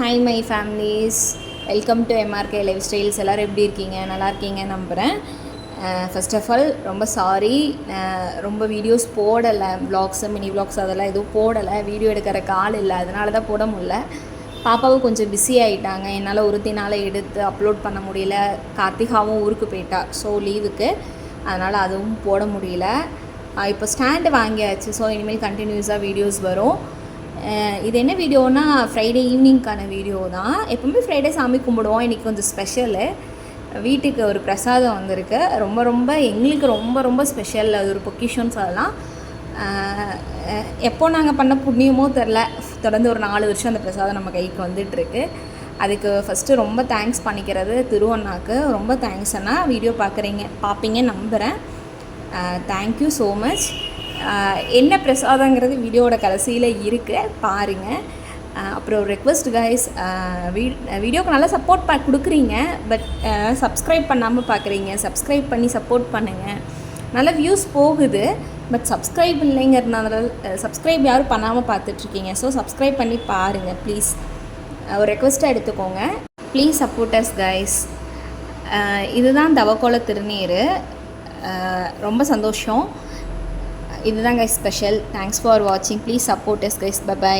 Hi my families welcome to MRK lifestyles எல்லோரும் எப்படி இருக்கீங்க? நல்லா இருக்கீங்க நம்புகிறேன் ஃபஸ்ட் ஆஃப் ஆல் ரொம்ப சாரி ரொம்ப வீடியோஸ் போடலை. வ்ளாக்ஸு மினி வ்ளாக்ஸ் அதெல்லாம் எதுவும் போடலை. வீடியோ எடுக்கிற கால் இல்லை. அதனால தான் போட முடியல. பாப்பாவும் கொஞ்சம் பிஸி ஆகிட்டாங்க என்னால் ஒருத்தினால் எடுத்து அப்லோட் பண்ண முடியல. கார்த்திகாவும் ஊருக்கு போயிட்டா. ஸோ லீவுக்கு அதனால் அதுவும் போட முடியல. இப்போ ஸ்டாண்டு வாங்கியாச்சு. ஸோ இனிமேல் கண்டினியூஸாக வீடியோஸ் வரும். இது என்ன வீடியோனா ஃப்ரைடே ஈவினிங்க்கான வீடியோ தான். எப்பவுமே ஃப்ரைடே சாமி கும்பிடுவோம். இன்றைக்கி கொஞ்சம் ஸ்பெஷலு வீட்டுக்கு ஒரு பிரசாதம் வந்திருக்கு. ரொம்ப ரொம்ப எங்களுக்கு ரொம்ப ரொம்ப ஸ்பெஷல் அது ஒரு பொக்கிஷன் சொல்லலாம். எப்போ நாங்கள் பண்ண புண்ணியமோ தெரில. தொடர்ந்து ஒரு நாலு வருஷம் அந்த பிரசாதம் நம்ம கைக்கு வந்துட்டுருக்கு. அதுக்கு ஃபஸ்ட்டு ரொம்ப தேங்க்ஸ் பண்ணிக்கிறது திருவண்ணாக்கு ரொம்ப தேங்க்ஸ் அண்ணா. வீடியோ பார்க்குறீங்க பார்ப்பீங்க நம்புகிறேன் தேங்க்யூ ஸோ மச் என்ன பிரசாதங்கிறது வீடியோவோட கடைசியில் இருக்குது பாருங்கள் அப்புறம் ரெக்வஸ்ட் கைஸ் வீடியோக்கு நல்லா சப்போர்ட் ப கொடுக்குறீங்க பட் சப்ஸ்கிரைப் பண்ணாமல் பார்க்குறீங்க சப்ஸ்கிரைப் பண்ணி சப்போர்ட் பண்ணுங்கள் நல்ல வியூஸ் போகுது பட் சப்ஸ்கிரைப் இல்லைங்கிறதுனால சப்ஸ்கிரைப் யாரும் பண்ணாமல் பார்த்துட்ருக்கீங்க ஸோ சப்ஸ்கிரைப் பண்ணி பாருங்கள் ப்ளீஸ் ஒரு ரெக்வஸ்ட்டாக எடுத்துக்கோங்க. ப்ளீஸ் சப்போர்ட்டர்ஸ் கைஸ் இதுதான் தவக்கோல திருநீர். ரொம்ப சந்தோஷம். இதுதான் கைஸ் ஸ்பெஷல் தேங்க்ஸ் ஃபார் வாட்சிங் please support us guys bye